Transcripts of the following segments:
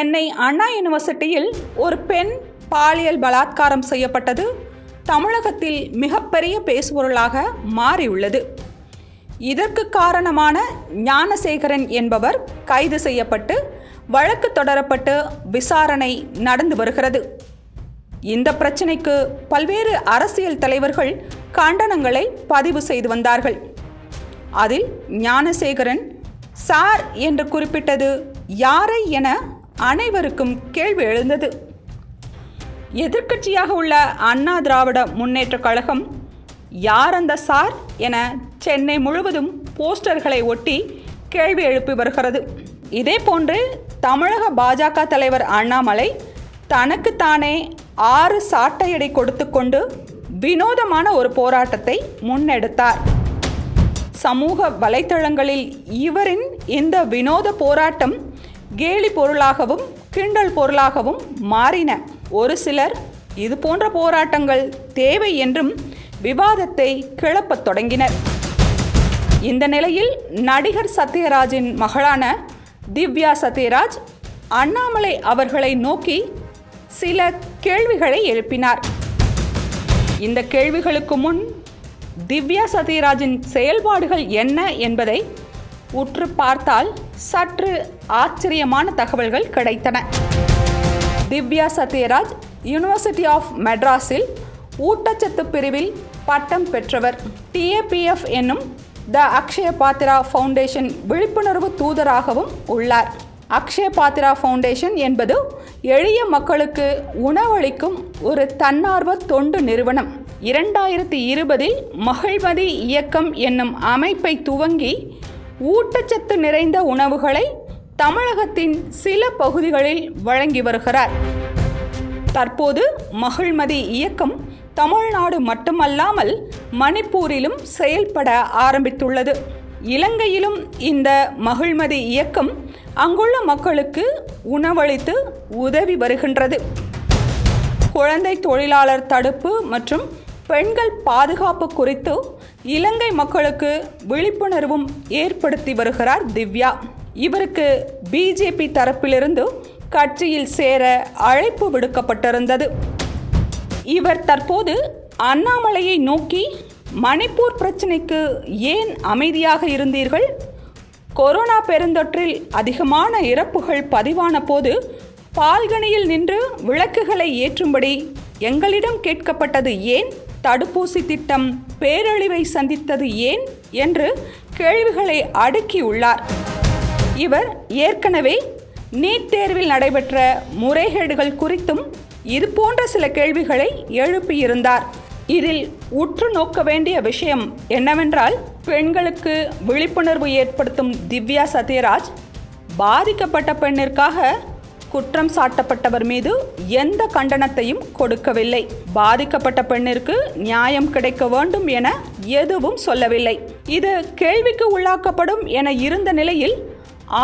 சென்னை அண்ணா யூனிவர்சிட்டியில் ஒரு பெண் பாலியல் பலாத்காரம் செய்யப்பட்டது. தமிழகத்தில் மிகப்பெரிய பேசுபொருளாக மாறியுள்ளது. இதற்கு காரணமான ஞானசேகரன் என்பவர் கைது செய்யப்பட்டு வழக்கு தொடரப்பட்டு விசாரணை நடந்து வருகிறது. இந்த பிரச்சினைக்கு பல்வேறு அரசியல் தலைவர்கள் கண்டனங்களை பதிவு செய்து வந்தார்கள். அதில் ஞானசேகரன் சார் என்று குறிப்பிட்டது யாரை என அனைவருக்கும் கேள்வி எழுந்தது. எதிர்க்கட்சியாக உள்ள அண்ணா திராவிட முன்னேற்ற கழகம் யார் அந்த சார் என சென்னை முழுவதும் போஸ்டர்களை ஒட்டி கேள்வி எழுப்பி வருகிறது. இதே போன்று தமிழக பாஜக தலைவர் அண்ணாமலை தனக்குத்தானே ஆறு சாட்டையடை கொடுத்து கொண்டு வினோதமான ஒரு போராட்டத்தை முன்னெடுத்தார். சமூக வலைத்தளங்களில் இவரின் இந்த வினோத போராட்டம் கேலி பொருளாகவும் கிண்டல் பொருளாகவும் மாறின ஒரு சிலர் இது போன்ற போராட்டங்கள் தேவை என்றும் விவாதத்தை கிளப்பத் தொடங்கினர். இந்த நிலையில் நடிகர் சத்யராஜின் மகளான திவ்யா சத்யராஜ் அண்ணாமலை அவர்களை நோக்கி சில கேள்விகளை எழுப்பினார். இந்த கேள்விகளுக்கு முன் திவ்யா சத்யராஜின் செயல்பாடுகள் என்ன என்பதை உற்று பார்த்தால் சற்று ஆச்சரியமான தகவல்கள் கிடைத்தன. திவ்யா சத்யராஜ் யுனிவர்சிட்டி ஆஃப் மெட்ராஸில் ஊட்டச்சத்து பிரிவில் பட்டம் பெற்றவர். டிஏபிஎஃப் என்னும் த அக்ஷய பாத்திரா ஃபவுண்டேஷன் விழிப்புணர்வு தூதராகவும் உள்ளார். அக்ஷய பாத்திரா ஃபவுண்டேஷன் என்பது எளிய மக்களுக்கு உணவளிக்கும் ஒரு தன்னார்வ தொண்டு நிறுவனம். இரண்டாயிரத்தி இருபதில் மகிழ்மதி இயக்கம் என்னும் அமைப்பை துவங்கி ஊட்டச்சத்து நிறைந்த உணவுகளை தமிழகத்தின் சில பகுதிகளில் வழங்கி வருகிறார். தற்போது மகிழ்மதி இயக்கம் தமிழ்நாடு மட்டுமல்லாமல் மணிப்பூரிலும் செயல்பட ஆரம்பித்துள்ளது. இலங்கையிலும் இந்த மகிழ்மதி இயக்கம் அங்குள்ள மக்களுக்கு உணவளித்து உதவி வருகின்றது. குழந்தை தொழிலாளர் தடுப்பு மற்றும் பெண்கள் பாதுகாப்பு குறித்து இலங்கை மக்களுக்கு விழிப்புணர்வும் ஏற்படுத்தி வருகிறார் திவ்யா. இவருக்கு பிஜேபி தரப்பிலிருந்து கட்சியில் சேர அழைப்பு விடுக்கப்பட்டிருந்தது. இவர் தற்போது அண்ணாமலையை நோக்கி மணிப்பூர் பிரச்சினைக்கு ஏன் அமைதியாக இருந்தீர்கள்? கொரோனா பெருந்தொற்றில் அதிகமான இறப்புகள் பதிவான போது பால்கனியில் நின்று விளக்குகளை ஏற்றும்படி எங்களிடம் கேட்கப்பட்டது ஏன்? தடுப்பூசி திட்டம் பேரழிவை சந்தித்தது ஏன் என்று கேள்விகளை அடுக்கியுள்ளார். இவர் ஏற்கனவே நீட் தேர்வில் நடைபெற்ற முறைகேடுகள் குறித்தும் இது போன்ற சில கேள்விகளை எழுப்பியிருந்தார். இதில் உற்று நோக்க வேண்டிய விஷயம் என்னவென்றால் பெண்களுக்கு விழிப்புணர்வு ஏற்படுத்தும் திவ்யா சத்யராஜ் பாதிக்கப்பட்ட பெண்ணிற்காக குற்றம் சாட்டப்பட்டவர் மீது எந்த கண்டனத்தையும் கொடுக்கவில்லை. பாதிக்கப்பட்ட பெண்ணிற்கு நியாயம் கிடைக்க வேண்டும் என எதுவும் சொல்லவில்லை. இது கேள்விக்கு உள்ளாக்கப்படும் என இருந்த நிலையில்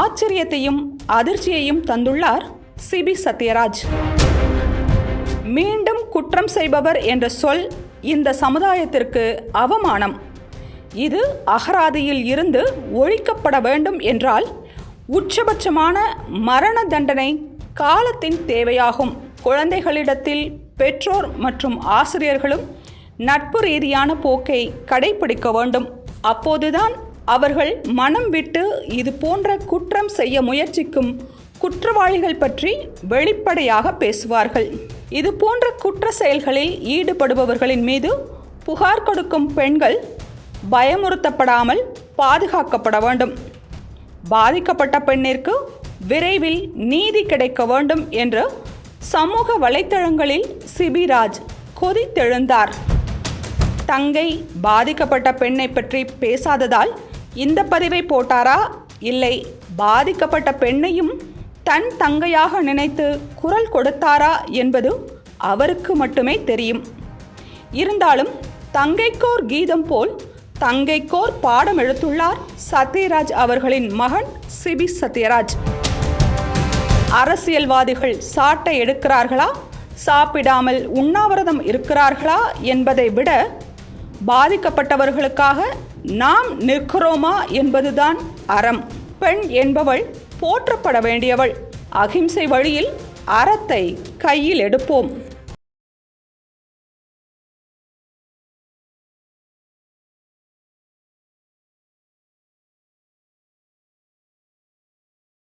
ஆச்சரியத்தையும் அதிர்ச்சியையும் தந்துள்ளார் சிபி சத்யராஜ். மீண்டும் குற்றம் செய்பவர் என்ற சொல் இந்த சமுதாயத்திற்கு அவமானம். இது அகராதியில் இருந்து ஒழிக்கப்பட வேண்டும் என்றால் உச்சபட்சமான மரண தண்டனை காலத்தின் தேவையாகும். குழந்தைகளிடத்தில் பெற்றோர் மற்றும் ஆசிரியர்களும் நட்பு ரீதியான போக்கை கடைபிடிக்க வேண்டும். அப்போதுதான் அவர்கள் மனம் விட்டு இது போன்ற குற்றம் செய்ய முயற்சிக்கும் குற்றவாளிகள் பற்றி வெளிப்படையாக பேசுவார்கள். இது போன்ற குற்ற செயல்களில் ஈடுபடுபவர்களின் மீது புகார் கொடுக்கும் பெண்கள் பயமுறுத்தப்படாமல் பாதுகாக்கப்பட வேண்டும். பாதிக்கப்பட்ட பெண்ணிற்கு விரைவில் நீதி கிடைக்க வேண்டும் என்று சமூக வலைத்தளங்களில் சிபிராஜ் கொதித்தெழுந்தார். தங்கை பாதிக்கப்பட்ட பெண்ணை பற்றி பேசாததால் இந்த பதிவை போட்டாரா? இல்லை பாதிக்கப்பட்ட பெண்ணையும் தன் தங்கையாக நினைத்து குரல் கொடுத்தாரா என்பது அவருக்கு மட்டுமே தெரியும். இருந்தாலும் தங்கைக்கோர் கீதம் போல் தங்கைக்கோர் பாடம் எடுத்துள்ளார் சத்யராஜ் அவர்களின் மகன் சிபி சத்யராஜ். அரசியல்வாதிகள் சாட்டை எடுக்கிறார்களா? சாப்பிடாமல் உண்ணாவிரதம் இருக்கிறார்களா என்பதை விட பாதிக்கப்பட்டவர்களுக்காக நாம் நிற்கிறோமா என்பதுதான் அறம். பெண் என்பவள் போற்றப்பட வேண்டியவள். அகிம்சை வழியில் அறத்தை கையில் எடுப்போம்.